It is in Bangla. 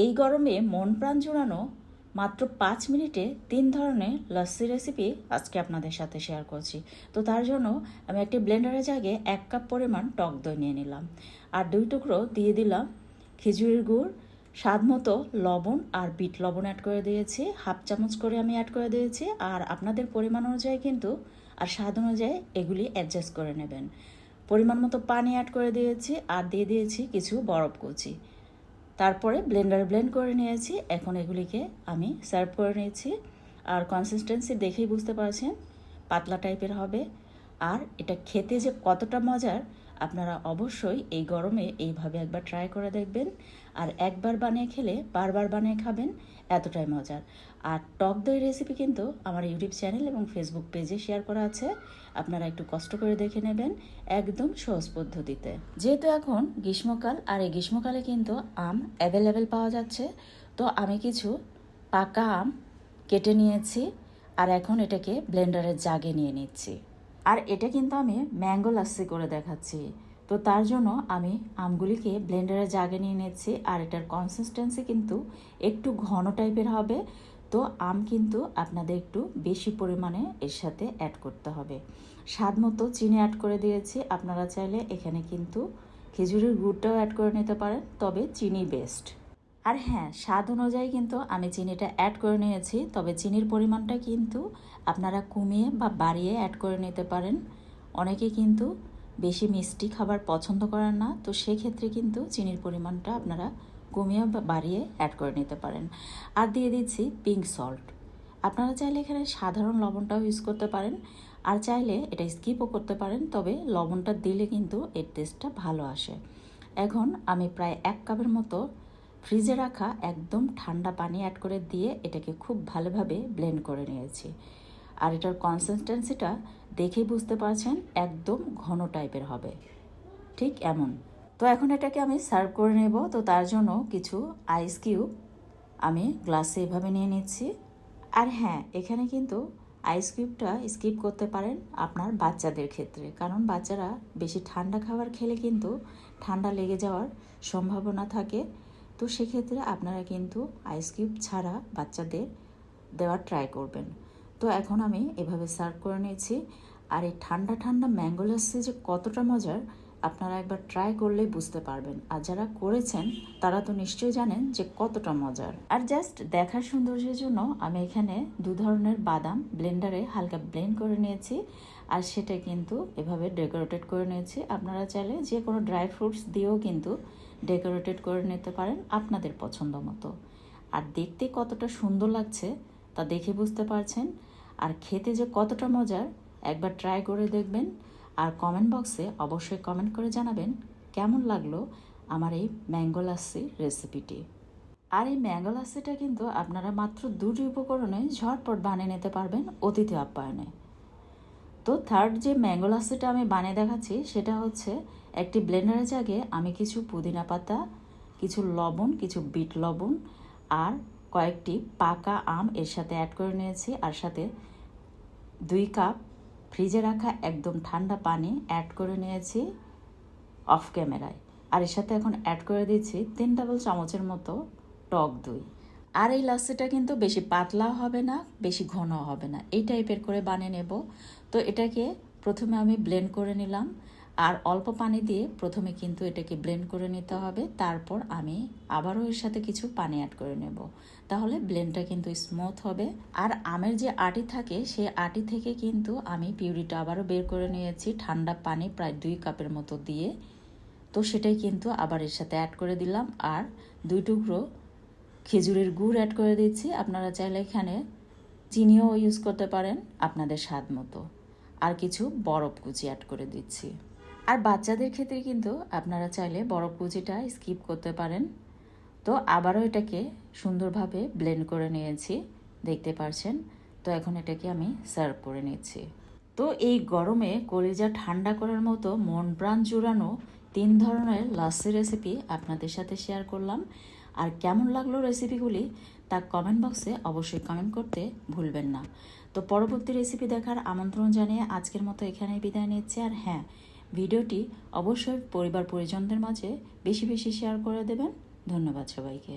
এই গরমে মন প্রাণ জোড়ানো মাত্র পাঁচ মিনিটে তিন ধরনের লস্যি রেসিপি আজকে আপনাদের সাথে শেয়ার করছি। তো তার জন্য আমি একটি ব্লেন্ডারের জায়গায় এক কাপ পরিমাণ টক দই নিয়ে নিলাম। আর দুই টুকরো দিয়ে দিলাম খেজুরের গুড়, স্বাদ মতো লবণ আর বিট লবণ অ্যাড করে দিয়েছি। হাফ চামচ করে আমি অ্যাড করে দিয়েছি। আর আপনাদের পরিমাণ অনুযায়ী কিন্তু আর স্বাদ অনুযায়ী এগুলি অ্যাডজাস্ট করে নেবেন। পরিমাণ মতো পানি অ্যাড করে দিয়েছি। আর দিয়ে দিয়েছি কিছু বরফ কুচি। তারপরে ব্লেন্ডার ব্লেন্ড করে নিয়েছি। এখন এগুলিকে আমি সার্ভ করে নিয়েছি। আর কনসিস্টেন্সি দেখেই বুঝতে পারছেন, পাতলা টাইপের হবে। আর এটা খেতে যে কতটা মজার, আপনারা অবশ্যই এই গরমে এইভাবে একবার ট্রাই করে দেখবেন। আর একবার বানিয়ে খেলে বারবার বানিয়ে খাবেন। এতটাই মজার। আর টক দই রেসিপি কিন্তু আমার ইউটিউব চ্যানেল এবং ফেসবুক পেজে শেয়ার করা আছে। আপনারা একটু কষ্ট করে দেখে নেবেন একদম সহজ পদ্ধতিতে। যেহেতু এখন গ্রীষ্মকাল, আর এই গ্রীষ্মকালে কিন্তু আম অ্যাভেলেবেল পাওয়া যাচ্ছে, তো আমি কিছু পাকা আম কেটে নিয়েছি আর এখন এটাকে ব্লেন্ডারের জাগে নিয়ে নিচ্ছি। আর এটা কিন্তু আমি ম্যাঙ্গো লাস্সি করে দেখাচ্ছি। তো তার জন্য আমি আমগুলিকে ব্লেন্ডারে জাগে নিয়ে নিচ্ছি, আর এটার কনসিস্টেন্সি কিন্তু একটু ঘন টাইপের হবে। তো আম কিন্তু আপনাদের একটু বেশি পরিমাণে এর সাথে অ্যাড করতে হবে। স্বাদ মতো চিনি অ্যাড করে দিয়েছি। আপনারা চাইলে এখানে কিন্তু খেজুরের গুড়টাও অ্যাড করে নিতে পারেন, তবে চিনি বেস্ট আর হ্যাঁ স্বাদ অনুযায়ী কিন্তু আমি চিনিটা অ্যাড করে নিয়েছি, তবে চিনির পরিমাণটা কিন্তু আপনারা কমিয়ে বা বাড়িয়ে অ্যাড করে নিতে পারেন। অনেকে কিন্তু বেশি মিষ্টি খাবার পছন্দ করেন না, তো সেক্ষেত্রে কিন্তু চিনির পরিমাণটা আপনারা কমিয়ে বাড়িয়ে অ্যাড করে নিতে পারেন। আর দিয়ে দিচ্ছি পিঙ্ক সল্ট আপনারা চাইলে এখানে সাধারণ লবণটাও ইউজ করতে পারেন, আর চাইলে এটা স্কিপও করতে পারেন, তবে লবণটা দিলে কিন্তু এর টেস্টটা ভালো আসে। এখন আমি প্রায় এক কাপের মতো ফ্রিজে রাখা একদম ঠান্ডা পানি অ্যাড করে দিয়ে এটাকে খুব ভালোভাবে ব্লেন্ড করে নিয়েছি। আর এটার কনসিস্টেন্সিটা দেখেই বুঝতে পারছেন একদম ঘন টাইপের হবে। ঠিক এমন। তো এখন এটাকে আমি সার্ভ করে নেব। তো তার জন্য কিছু আইস কিউব আমি গ্লাসে এভাবে নিয়ে নিচ্ছি। আর হ্যাঁ এখানে কিন্তু আইস কিউবটা স্কিপ করতে পারেন আপনার বাচ্চাদের ক্ষেত্রে। কারণ বাচ্চারা বেশি ঠান্ডা খাবার খেলে কিন্তু ঠান্ডা লেগে যাওয়ার সম্ভাবনা থাকে। তো সেক্ষেত্রে আপনারা কিন্তু আইস কিউব ছাড়া বাচ্চাদের দেওয়ার ট্রাই করবেন। তো এখন আমি এভাবে সার্ভ করে নিয়েছি। আর এই ঠান্ডা ঠান্ডা ম্যাঙ্গো লাস্সি যে কতটা মজার, আপনারা একবার ট্রাই করলেই বুঝতে পারবেন। আর যারা করেছেন, তারা তো নিশ্চয়ই জানেন যে কতটা মজার। আর জাস্ট দেখার সৌন্দর্যের জন্য আমি এখানে দু ধরনের বাদাম ব্লেন্ডারে হালকা ব্লেন্ড করে নিয়েছি। আর সেটা কিন্তু এভাবে ডেকোরেটেড করে নিয়েছি। আপনারা চাইলে যে কোনো ড্রাই ফ্রুটস দিয়েও কিন্তু ডেকোরেটেড করে নিতে পারেন আপনাদের পছন্দ মতো। আর দেখতে কতটা সুন্দর লাগছে, তা দেখে বুঝতে পারছেন। আর খেতে যে কতটা মজার, একবার ট্রাই করে দেখবেন। আর কমেন্ট বক্সে অবশ্যই কমেন্ট করে জানাবেন কেমন লাগল আমার এই ম্যাঙ্গো লাস্সি রেসিপিটি আর এই ম্যাঙ্গো লাস্সিটা কিন্তু আপনারা মাত্র দুটি উপকরণে ঝটপট বানিয়ে নিতে পারবেন অতিথি আপ্যায়নে। তো থার্ড যে ম্যাঙ্গো লাস্সিটা আমি বানিয়ে দেখাচ্ছি, সেটা হচ্ছে একটি ব্লেন্ডারের জায়গায় আমি কিছু পুদিনা পাতা, কিছু লবণ, কিছু বিট লবণ আর কয়েকটি পাকা আম এর সাথে অ্যাড করে নিয়েছি, আর সাথে দুই কাপ ফ্রিজে রাখা একদম ঠান্ডা পানি অ্যাড করে নিয়েছি অফ ক্যামেরায় আর এর সাথে এখন অ্যাড করে দিয়েছি তিন টেবিল চামচের মতো টক দই। আর এই লাস্সিটা কিন্তু বেশি পাতলাও হবে না, বেশি ঘন হবে না। এই টাইপের করে বানিয়ে নেব। তো এটাকে প্রথমে আমি ব্লেন্ড করে নিলাম। আর অল্প পানি দিয়ে প্রথমে কিন্তু এটাকে ব্লেন্ড করে নিতে হবে। তারপর আমি আবারও এর সাথে কিছু পানি অ্যাড করে নেব। তাহলে ব্লেন্ডটা কিন্তু স্মুথ হবে। আর আমের যে আটি থাকে, সেই আটি থেকে কিন্তু আমি পিউরিটা আবারও বের করে নিয়েছি। ঠান্ডা পানি প্রায় দুই কাপের মতো দিয়ে। তো সেটাই কিন্তু আবার এর সাথে অ্যাড করে দিলাম। আর দুই টুকরো খেজুরের গুড় অ্যাড করে দিচ্ছি। আপনারা চাইলে এখানে চিনিও ইউজ করতে পারেন, আপনাদের স্বাদ মতো। আর কিছু বরফ কুচি অ্যাড করে দিচ্ছি। আর বাচ্চাদের ক্ষেত্রে কিন্তু আপনারা চাইলে বড় কুচিটা স্কিপ করতে পারেন। তো আবারও এটাকে সুন্দরভাবে ব্লেন্ড করে নিয়েছি, দেখতে পারছেন? তো এখন এটাকে আমি সার্ভ করে নিচ্ছি। তো এই গরমে কলিজা ঠান্ডা করার মতো মন প্রাণ জুড়ানো তিন ধরনের লাস্সি রেসিপি আপনাদের সাথে শেয়ার করলাম। আর কেমন লাগল রেসিপিগুলি তা কমেন্ট বক্সে অবশ্যই কমেন্ট করতে ভুলবেন না। তো পরবর্তী রেসিপি দেখার আমন্ত্রণ জানিয়ে আজকের মতো এখানেই বিদায় নিচ্ছি। আর হ্যাঁ ভিডিওটি অবশ্যই পরিবার পরিজনদের মাঝে বেশি বেশি শেয়ার করে দেবেন। ধন্যবাদ সবাইকে।